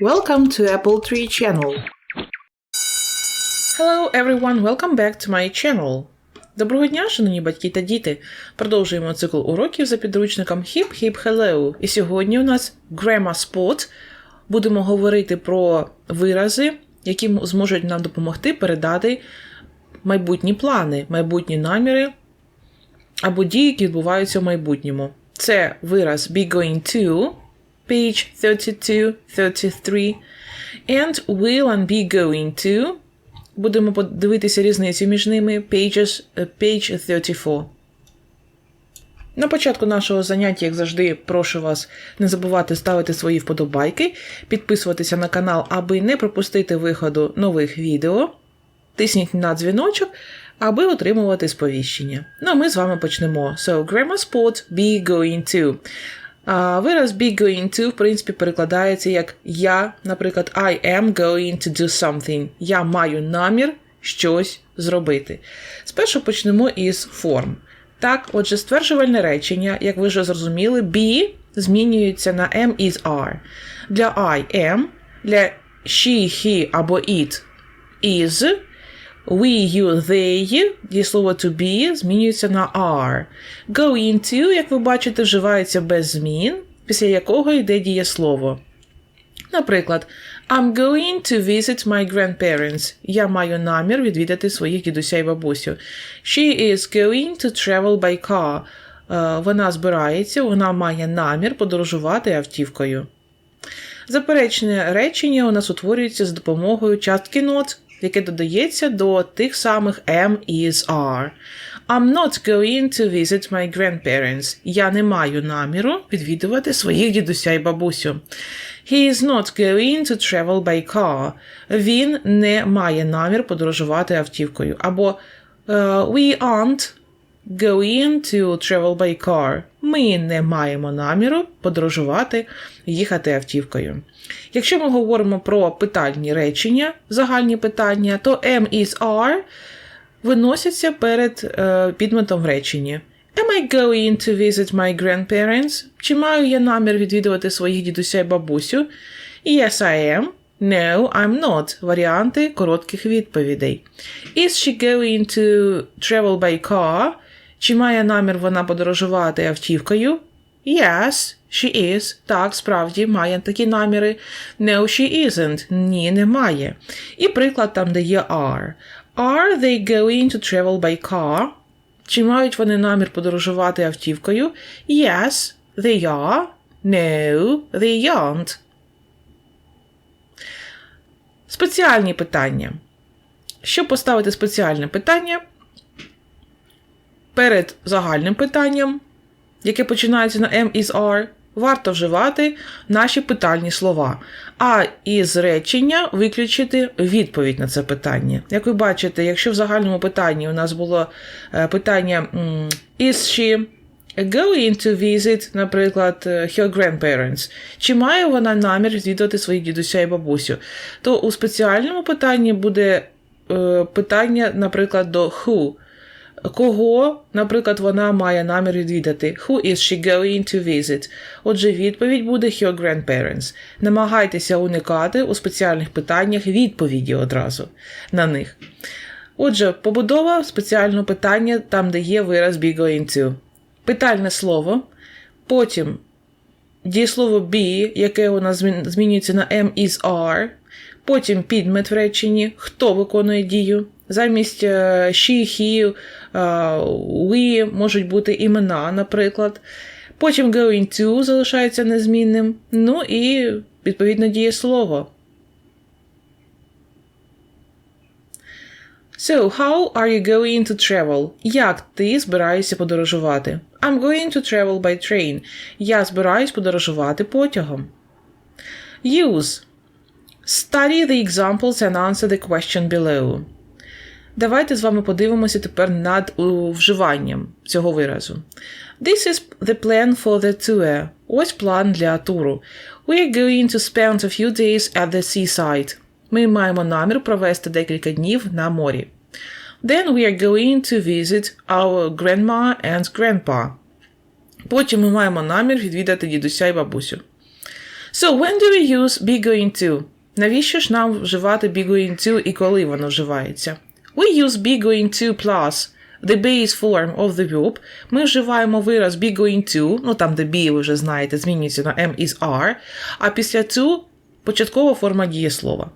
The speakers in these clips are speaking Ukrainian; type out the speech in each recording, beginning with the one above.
Welcome to Apple Tree Channel. Hello everyone, welcome back to my channel. Доброго дня, шановні батьки та діти. Продовжуємо цикл уроків за підручником Hip Hip Hello. І сьогодні у нас Grammar Spot. Будемо говорити про вирази, які зможуть нам допомогти передати майбутні плани, майбутні наміри або дії, які відбуваються в майбутньому. Це вираз be going to, page 32, 33, and will and be going to. Будемо подивитися різницю між ними pages, е, page 34. На початку нашого заняття, як завжди, прошу вас не забувати ставити свої вподобайки, підписуватися на канал, аби не пропустити виходу нових відео. Тисніть на дзвіночок, аби отримувати сповіщення. Ну а ми з вами почнемо. So, grammar sport be going to. Вираз be going to, в принципі, перекладається як я, наприклад, I am going to do something. Я маю намір щось зробити. Спершу почнемо із форм. Так, отже, стверджувальне речення, як ви вже зрозуміли, be змінюється на am is are. Для I am, для she, he або it is. We, you, they, дієслово to be змінюється на are. Go into, як ви бачите, вживається без змін, після якого йде дієслово. Наприклад, I'm going to visit my grandparents. Я маю намір відвідати своїх дідуся і бабусю. She is going to travel by car. Е, Вона збирається, вона має намір подорожувати автівкою. Заперечне речення у нас утворюється з допомогою частки not, яке додається до тих самих am, is, are. I'm not going to visit my grandparents. Я не маю наміру відвідувати своїх дідуся і бабусю. He is not going to travel by car. Він не має намір подорожувати автівкою. Або uh, we aren't going to travel by car. Ми не маємо наміру подорожувати, їхати автівкою. Якщо ми говоримо про питальні речення, загальні питання, то am is are виносяться перед е, підметом в реченні. Am I going to visit my grandparents? Чи маю я намір відвідувати своїх дідуся і бабусю? Yes, I am. No, I'm not. Варіанти коротких відповідей. Is she going to travel by car? Чи має намір вона подорожувати автівкою? Yes, she is. Так, справді, має такі наміри. No, she isn't. Ні, не має. І приклад там, де є are. Are they going to travel by car? Чи мають вони намір подорожувати автівкою? Yes, they are. No, they aren't. Спеціальні питання. Щоб поставити спеціальне питання, перед загальним питанням, яке починається на M is are, варто вживати наші питальні слова, а із речення виключити відповідь на це питання. Як ви бачите, якщо в загальному питанні у нас було е, питання is she going to visit, наприклад, her grandparents, чи має вона намір відвідати своїх дідуся і бабусю, то у спеціальному питанні буде е, питання, наприклад, до who. Кого, наприклад, вона має намір відвідати? Who is she going to visit? Отже, відповідь буде her grandparents. Намагайтеся уникати у спеціальних питаннях відповіді одразу на них. Отже, побудова спеціального питання там, де є вираз be going to. Питальне слово. Потім дієслово be, яке у нас змінюється на am is are. Потім підмет в реченні, хто виконує дію. Замість she, he, we можуть бути імена, наприклад. Потім going to залишається незмінним. Ну і, відповідно, дієслово. So, how are you going to travel? Як ти збираєшся подорожувати? I'm going to travel by train. Я збираюсь подорожувати потягом. Use. Study the examples and answer the question below. Давайте з вами подивимося тепер над вживанням цього виразу. This is the plan for the tour. Ось план для туру. We are going to spend a few days at the seaside. Ми маємо намір провести декілька днів на морі. Then we are going to visit our grandma and grandpa. Потім ми маємо намір відвідати дідуся і бабусю. So, when do we use be going to? Навіщо ж нам вживати be going to і коли воно вживається? We use be going to plus the base form of the verb. Ми вживаємо вираз be going to, ну там де be, ви вже знаєте, змінюється на M is are, а після to початкова форма дієслова.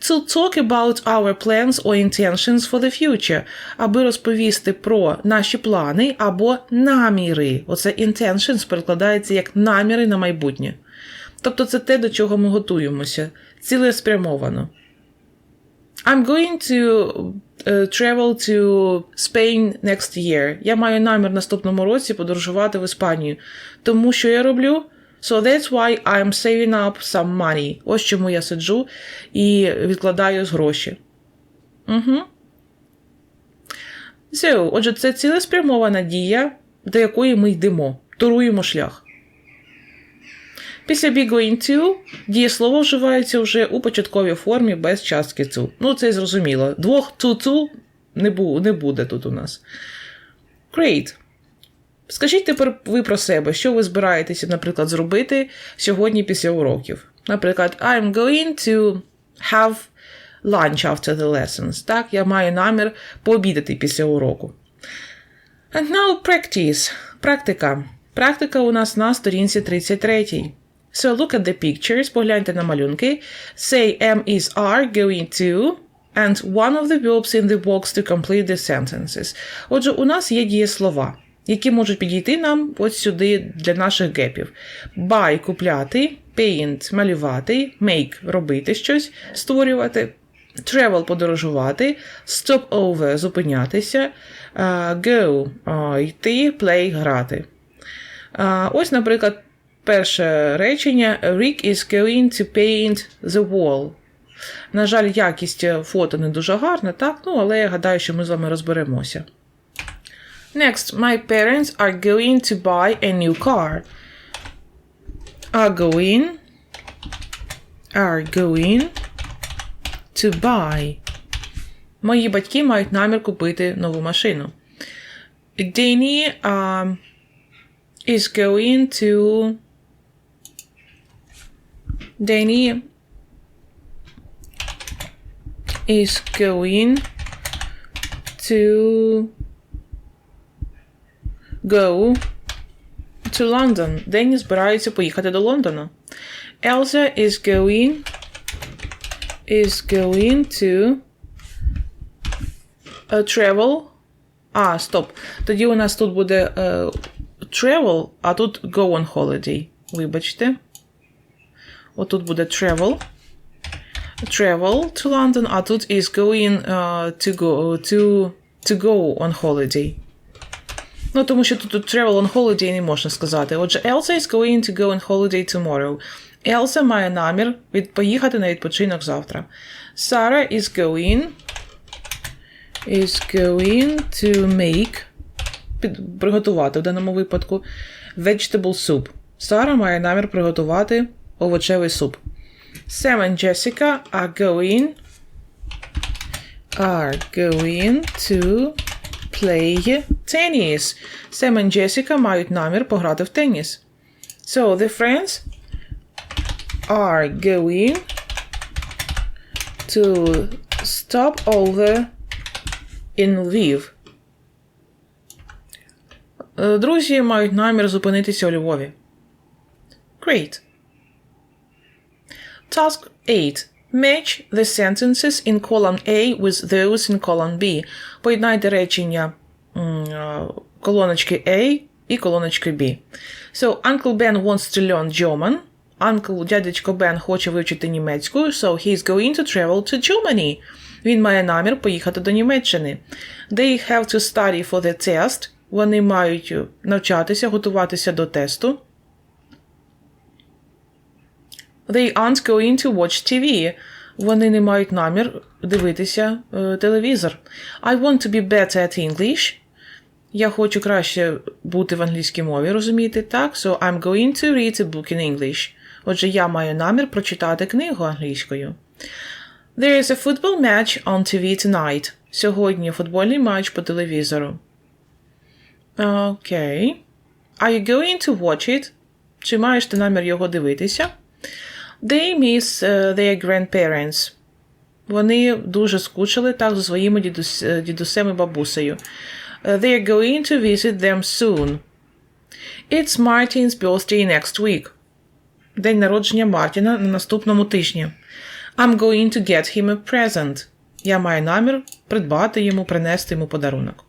To talk about our plans or intentions for the future, аби розповісти про наші плани або наміри. Оце intentions перекладається як наміри на майбутнє. Тобто це те, до чого ми готуємося, цілеспрямовано. I'm going to uh, travel to Spain next year. Я маю намір наступному році подорожувати в Іспанію. Тому що я роблю? So that's why I'm saving up some money. Ось чому я сиджу і відкладаю з гроші. Угу. So, отже, це цілеспрямована дія, до якої ми йдемо. Туруємо шлях. Після be going to дієслово вживається вже у початковій формі без частки to. Ну, це зрозуміло. Двох to-to не, бу- не буде тут у нас. Great. Скажіть тепер ви про себе, що ви збираєтеся, наприклад, зробити сьогодні після уроків. Наприклад, I'm going to have lunch after the lessons. Так, я маю намір пообідати після уроку. And now practice. Практика. Практика у нас на сторінці 33. So look at the pictures, погляньте на малюнки. Say M is are going to and one of the verbs in the box to complete the sentences. Отже, у нас є дієслова, які можуть підійти нам ось сюди для наших гепів. Buy – купляти, paint – малювати, make – робити щось, створювати, travel – подорожувати, stop over – зупинятися, uh, go uh, – йти, play – грати. А, Ось, наприклад, перше речення Rick is going to paint the wall. На жаль, якість фото не дуже гарна, так? Ну, але я гадаю, що ми з вами розберемося. Next, my parents are going to buy a new car. Are going are going to buy. Мої батьки мають намір купити нову машину. Danny um, is going to Danny is going to go to London. Дені збирається поїхати до Лондона. Elsa is going is going to uh, travel. А, стоп. Тоді у нас тут буде е, travel, а тут go on holiday. Вибачте. Отут буде travel. Travel to London, а тут is going uh, to go to, to go on holiday. Ну, тому що тут, тут travel on holiday не можна сказати. Отже, Elsa is going to go on holiday tomorrow. Elsa має намір від, поїхати на відпочинок завтра. Sarah is going is going to make під, приготувати в даному випадку vegetable soup. Сара має намір приготувати овочевий суп. Sam and Jessica are going are going to play tennis. Sam and Jessica мають намір пограти в теніс. So the friends are going to stop over in Lviv. Е, Друзі мають намір зупинитися у Львові. Great. Task 8. Match the sentences in column A with those in column B. Поєднайте речення е, колоночки A і колоночки B. So, Uncle Ben wants to learn German. Uncle, дядечко Бен хоче вивчити німецьку, so he's going to travel to Germany. Він має намір поїхати до Німеччини. They have to study for the test. Вони мають навчатися, готуватися до тесту. They aren't going to watch TV. Вони не мають намір дивитися е, телевізор. I want to be better at English. Я хочу краще бути в англійській мові, розумієте, так? So I'm going to read a book in English. Отже, я маю намір прочитати книгу англійською. There is a football match on TV tonight. Сьогодні футбольний матч по телевізору. Окей. Are you going to watch it? Чи маєш ти намір його дивитися? They miss uh, their grandparents. Вони дуже скучили так за своїми дідусь, е, дідусем і бабусею. Uh, they are going to visit them soon. It's Martin's birthday next week. День народження Мартіна на наступному тижні. I'm going to get him a present. Я маю намір придбати йому, принести йому подарунок.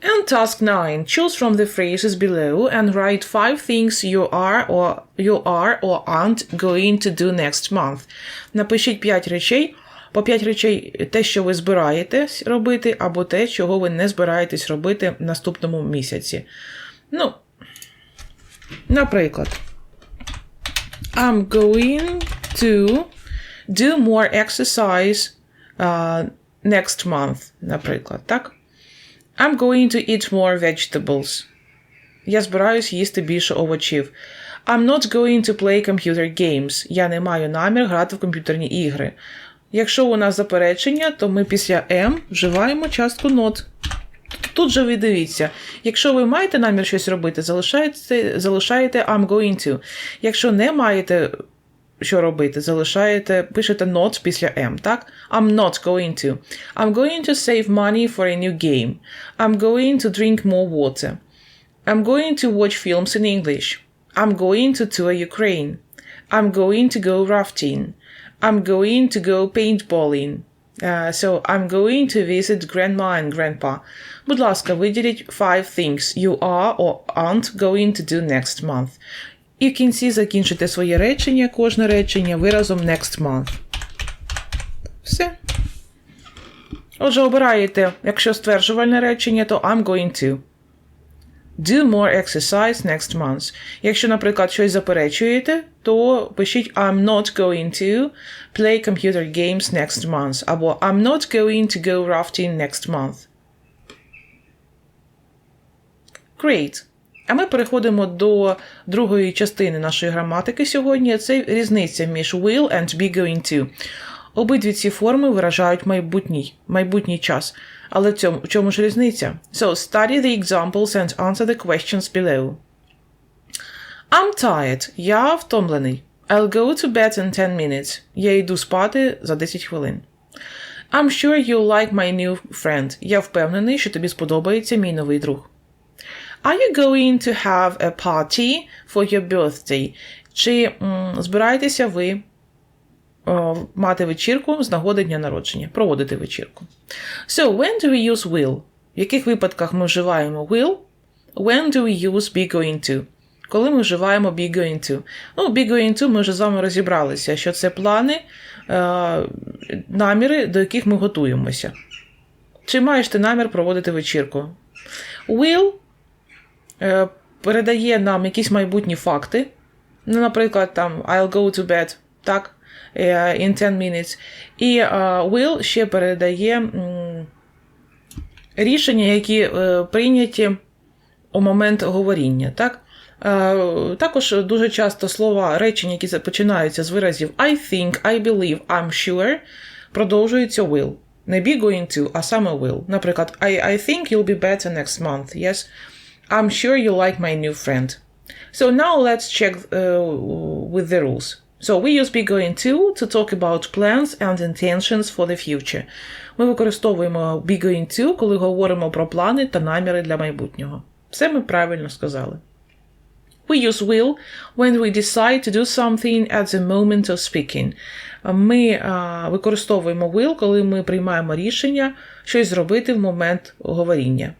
And task 9. Choose from the phrases below and write five things you are or you are or aren't going to do next month. Напишіть 5 речей, по 5 речей те, що ви збираєтесь робити, або те, чого ви не збираєтесь робити в наступному місяці. Ну, наприклад, I'm going to do more exercise uh, next month, наприклад, так? I'm going to eat more vegetables. Я збираюсь їсти більше овочів. I'm not going to play computer games. Я не маю намір грати в комп'ютерні ігри. Якщо у нас заперечення, то ми після M вживаємо частку not. Тут же ви дивіться, якщо ви маєте намір щось робити, залишаєте, залишаєте I'm going to. Якщо не маєте що робити, залишаєте, пишете not після M, так? I'm not going to. I'm going to save money for a new game. I'm going to drink more water. I'm going to watch films in English. I'm going to tour Ukraine. I'm going to go rafting. I'm going to go paintballing. Uh, so I'm going to visit grandma and grandpa. Будь ласка, виділіть five things you are or aren't going to do next month. І в кінці закінчите своє речення, кожне речення виразом next month. Все. Отже, обираєте, якщо стверджувальне речення, то I'm going to. Do more exercise next month. Якщо, наприклад, щось заперечуєте, то пишіть I'm not going to play computer games next month. Або I'm not going to go rafting next month. Great. А ми переходимо до другої частини нашої граматики сьогодні. Це різниця між will and be going to. Обидві ці форми виражають майбутній майбутній час. Але в цьому, в чому ж різниця? So, study the examples and answer the questions below. I'm tired. Я втомлений. I'll go to bed in 10 minutes. Я йду спати за 10 хвилин. I'm sure you'll like my new friend. Я впевнений, що тобі сподобається мій новий друг. Are you going to have a party for your birthday? Чи м, збираєтеся ви о, мати вечірку з нагоди дня народження, проводити вечірку? So, when do we use will? В яких випадках ми вживаємо will? When do we use be going to? Коли ми вживаємо be going to? Ну, be going to ми вже з вами розібралися, що це плани, е, наміри, до яких ми готуємося. Чи маєш ти намір проводити вечірку? Will передає нам якісь майбутні факти. Ну, наприклад, там I'll go to bed, так, е, in 10 minutes. І е, will ще передає рішення, які е, прийняті у момент говоріння. так. Е, Також дуже часто слова речення, які починаються з виразів I think, I believe, I'm sure, продовжуються will. Не be going to, а саме will. Наприклад, I, I think you'll be better next month. Yes. I'm sure you like my new friend. So now let's check uh, with the rules. So we use be going to to talk about plans and intentions for the future. Ми використовуємо be going to, коли говоримо про плани та наміри для майбутнього. Все ми правильно сказали. We use will when we decide to do something at the moment of speaking. Ми а, використовуємо will, коли ми приймаємо рішення щось зробити в момент говоріння.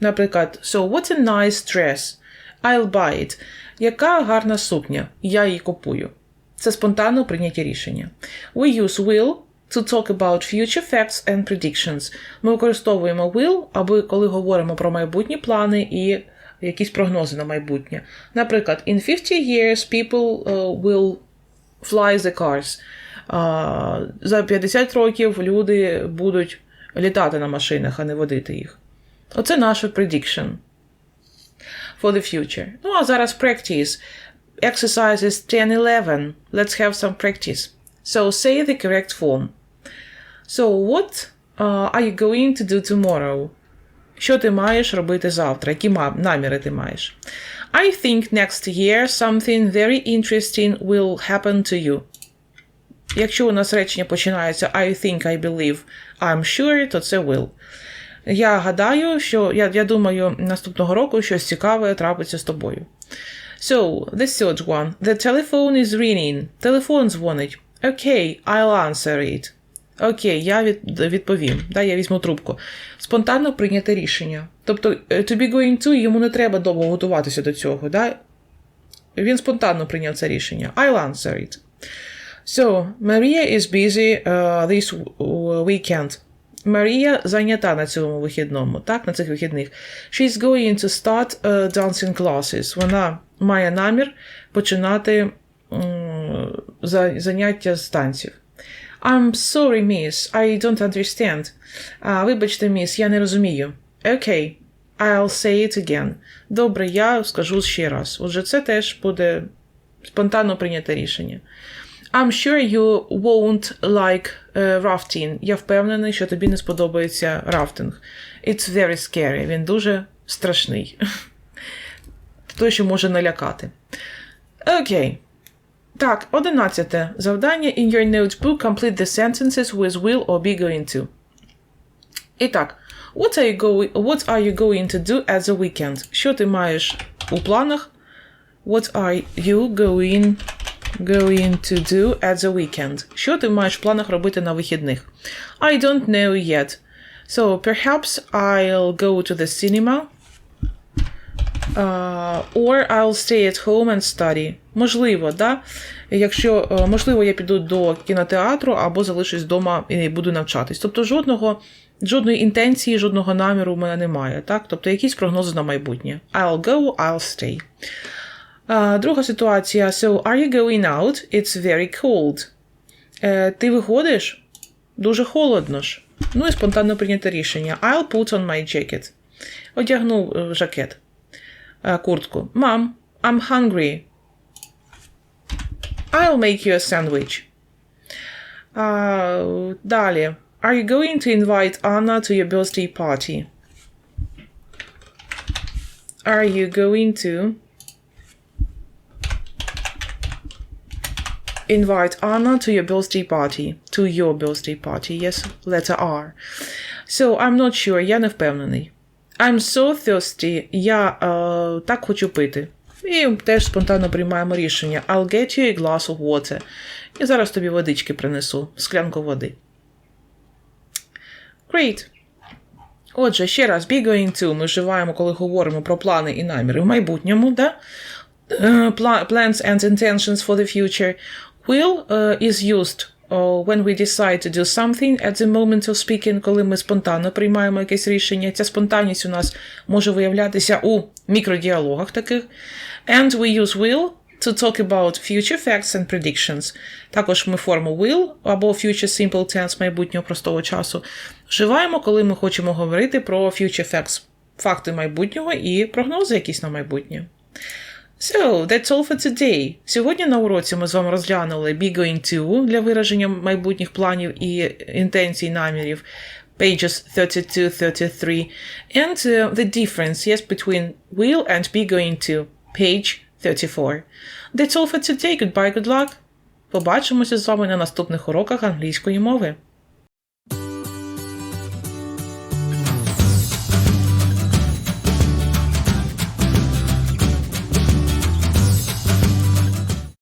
Наприклад, so what a nice dress. I'll buy it. Яка гарна сукня. Я її купую. Це спонтанно прийняті рішення. We use will to talk about future facts and predictions. Ми використовуємо will, аби коли говоримо про майбутні плани і якісь прогнози на майбутнє. Наприклад, in 50 years people uh, will fly the cars. За 50 років люди будуть літати на машинах, а не водити їх. Оце наше prediction for the future. Ну, а зараз practice. Exercises 10-11. Let's have some practice. So say the correct form. So what uh, are you going to do tomorrow? Що ти маєш робити завтра? Які ма- наміри ти маєш? I think next year something very interesting will happen to you. Якщо у нас речення починається I think, I believe, I'm sure, то це will. Я гадаю, що я, я думаю, наступного року щось цікаве трапиться з тобою. So, the third one. The telephone is ringing. Телефон дзвонить. Okay, I'll answer it. Окей, я від, відповім. Да, я візьму трубку. Спонтанно прийняти рішення. Тобто, е, to be going to, йому не треба довго готуватися до цього. Да? Він спонтанно прийняв це рішення. I'll answer it. So, Maria is busy uh, this weekend. Марія зайнята на цьому вихідному, так, на цих вихідних. She's going to start uh, dancing classes. Вона має намір починати м, заняття з танців. I'm sorry, miss, I don't understand. А, вибачте, міс, я не розумію. Окей, I'll say it again. Добре, я скажу ще раз. Отже, це теж буде спонтанно прийняте рішення. I'm sure you won't like uh, rafting. Я впевнений, що тобі не сподобається рафтинг. It's very scary. Він дуже страшний. Той, що може налякати. Окей. Так, одинадцяте завдання. In your notebook, complete the sentences with will or be going to. І так, what are you going, what are you going to do at the weekend? Що ти маєш у планах? What are you going, going to do at the weekend? Що ти маєш в планах робити на вихідних? I don't know yet. So perhaps I'll go to the cinema. Uh, or I'll stay at home and study. Можливо, да? Якщо е, можливо, я піду до кінотеатру або залишусь вдома і буду навчатись. Тобто жодного, жодної інтенції, жодного наміру в мене немає. Так? Тобто якісь прогнози на майбутнє. I'll go, I'll stay. А, друга ситуація. So, are you going out? It's very cold. Е, ти виходиш? Дуже холодно ж. Ну і спонтанно прийняте рішення. I'll put on my jacket. Одягнув е, жакет. Е, куртку. Mom, I'm hungry. I'll make you a sandwich. А, далі. Are you going to invite Anna to your birthday party? Are you going to invite Anna to your birthday party? To your birthday party. Yes, letter R. So, I'm not sure. Я не впевнений. I'm so thirsty. Я е, так хочу пити. І теж спонтанно приймаємо рішення. I'll get you a glass of water. І зараз тобі водички принесу, склянку води. Great. Отже, ще раз, be going to ми вживаємо, коли говоримо про плани і наміри в майбутньому, да? Е, pla- Plans and intentions for the future. Will е, is used uh, when we decide to do something at the moment of speaking, коли ми спонтанно приймаємо якесь рішення. Ця спонтанність у нас може виявлятися у мікродіалогах таких. And we use will to talk about future facts and predictions. Також ми форму will або future simple tense майбутнього простого часу вживаємо, коли ми хочемо говорити про future facts, факти майбутнього і прогнози якісь на майбутнє. So, that's all for today. Сьогодні на уроці ми з вами розглянули be going to для вираження майбутніх планів і інтенцій намірів pages 32-33 and uh, the difference yes between will and be going to page 34. That's all for today. Goodbye, good luck. Побачимося з вами на наступних уроках англійської мови.